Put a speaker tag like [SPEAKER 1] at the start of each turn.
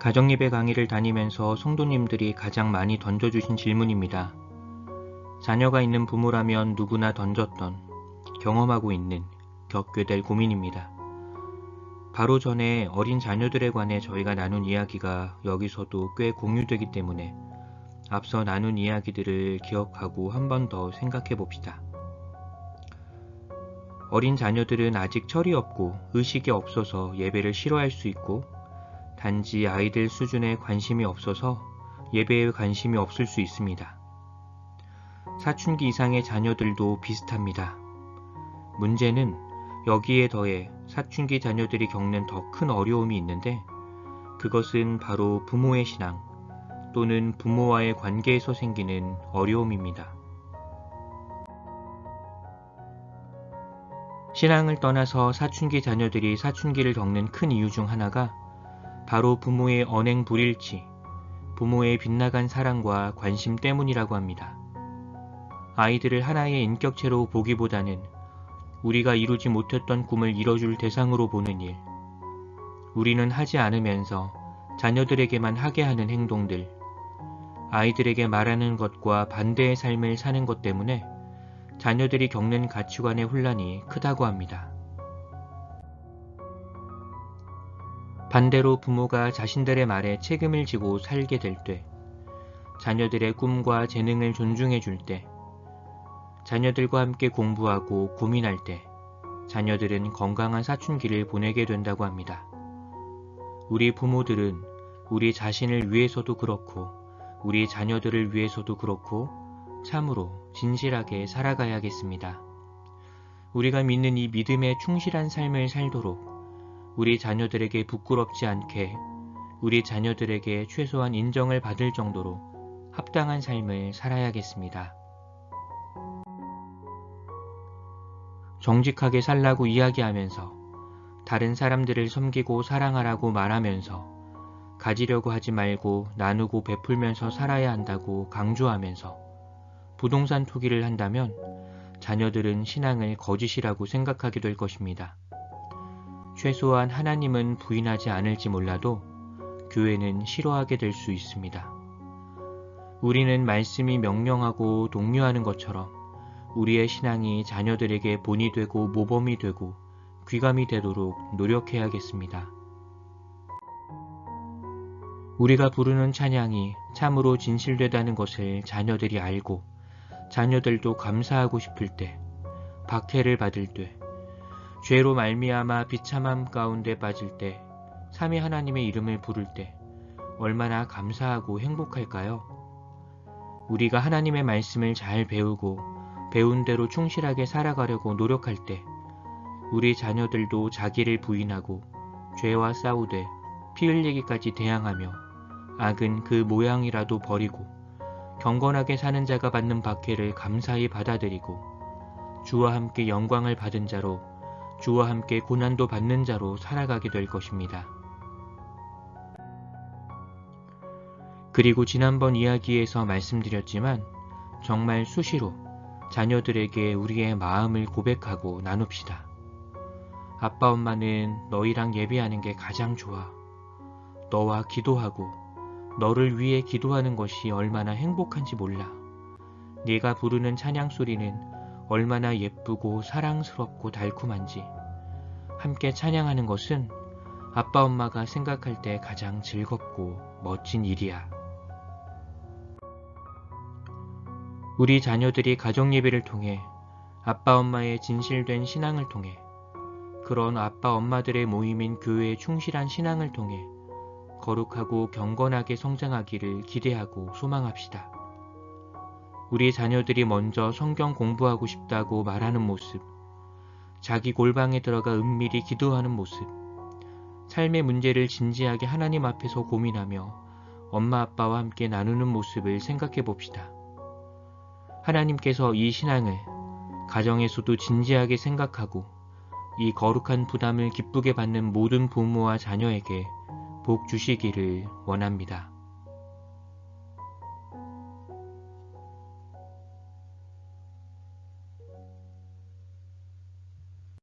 [SPEAKER 1] 가정예배 강의를 다니면서 성도님들이 가장 많이 던져주신 질문입니다. 자녀가 있는 부모라면 누구나 던졌던, 경험하고 있는, 겪게 될 고민입니다. 바로 전에 어린 자녀들에 관해 저희가 나눈 이야기가 여기서도 꽤 공유되기 때문에 앞서 나눈 이야기들을 기억하고 한 번 더 생각해 봅시다. 어린 자녀들은 아직 철이 없고 의식이 없어서 예배를 싫어할 수 있고 단지 아이들 수준에 관심이 없어서 예배에 관심이 없을 수 있습니다. 사춘기 이상의 자녀들도 비슷합니다. 문제는 여기에 더해 사춘기 자녀들이 겪는 더 큰 어려움이 있는데 그것은 바로 부모의 신앙 또는 부모와의 관계에서 생기는 어려움입니다. 신앙을 떠나서 사춘기 자녀들이 사춘기를 겪는 큰 이유 중 하나가 바로 부모의 언행 불일치, 부모의 빗나간 사랑과 관심 때문이라고 합니다. 아이들을 하나의 인격체로 보기보다는 우리가 이루지 못했던 꿈을 이뤄줄 대상으로 보는 일, 우리는 하지 않으면서 자녀들에게만 하게 하는 행동들, 아이들에게 말하는 것과 반대의 삶을 사는 것 때문에 자녀들이 겪는 가치관의 혼란이 크다고 합니다. 반대로 부모가 자신들의 말에 책임을 지고 살게 될 때, 자녀들의 꿈과 재능을 존중해 줄 때, 자녀들과 함께 공부하고 고민할 때, 자녀들은 건강한 사춘기를 보내게 된다고 합니다. 우리 부모들은 우리 자신을 위해서도 그렇고, 우리 자녀들을 위해서도 그렇고, 참으로 진실하게 살아가야겠습니다. 우리가 믿는 이 믿음에 충실한 삶을 살도록 우리 자녀들에게 부끄럽지 않게 우리 자녀들에게 최소한 인정을 받을 정도로 합당한 삶을 살아야겠습니다. 정직하게 살라고 이야기하면서 다른 사람들을 섬기고 사랑하라고 말하면서 가지려고 하지 말고 나누고 베풀면서 살아야 한다고 강조하면서 부동산 투기를 한다면 자녀들은 신앙을 거짓이라고 생각하게 될 것입니다. 최소한 하나님은 부인하지 않을지 몰라도 교회는 싫어하게 될 수 있습니다. 우리는 말씀이 명령하고 독려하는 것처럼 우리의 신앙이 자녀들에게 본이 되고 모범이 되고 귀감이 되도록 노력해야겠습니다. 우리가 부르는 찬양이 참으로 진실되다는 것을 자녀들이 알고 자녀들도 감사하고 싶을 때, 박해를 받을 때, 죄로 말미암아 비참함 가운데 빠질 때, 삼위 하나님의 이름을 부를 때 얼마나 감사하고 행복할까요? 우리가 하나님의 말씀을 잘 배우고 배운 대로 충실하게 살아가려고 노력할 때 우리 자녀들도 자기를 부인하고 죄와 싸우되 피 흘리기까지 대항하며 악은 그 모양이라도 버리고 경건하게 사는 자가 받는 박해를 감사히 받아들이고 주와 함께 영광을 받은 자로 주와 함께 고난도 받는 자로 살아가게 될 것입니다. 그리고 지난번 이야기에서 말씀드렸지만 정말 수시로 자녀들에게 우리의 마음을 고백하고 나눕시다. 아빠 엄마는 너희랑 예배하는 게 가장 좋아. 너와 기도하고 너를 위해 기도하는 것이 얼마나 행복한지 몰라. 네가 부르는 찬양 소리는 얼마나 예쁘고 사랑스럽고 달콤한지. 함께 찬양하는 것은 아빠 엄마가 생각할 때 가장 즐겁고 멋진 일이야. 우리 자녀들이 가정 예배를 통해 아빠 엄마의 진실된 신앙을 통해 그런 아빠 엄마들의 모임인 교회의 충실한 신앙을 통해 거룩하고 경건하게 성장하기를 기대하고 소망합시다. 우리 자녀들이 먼저 성경 공부하고 싶다고 말하는 모습, 자기 골방에 들어가 은밀히 기도하는 모습, 삶의 문제를 진지하게 하나님 앞에서 고민하며 엄마 아빠와 함께 나누는 모습을 생각해 봅시다. 하나님께서 이 신앙을 가정에서도 진지하게 생각하고 이 거룩한 부담을 기쁘게 받는 모든 부모와 자녀에게 복 주시기를 원합니다.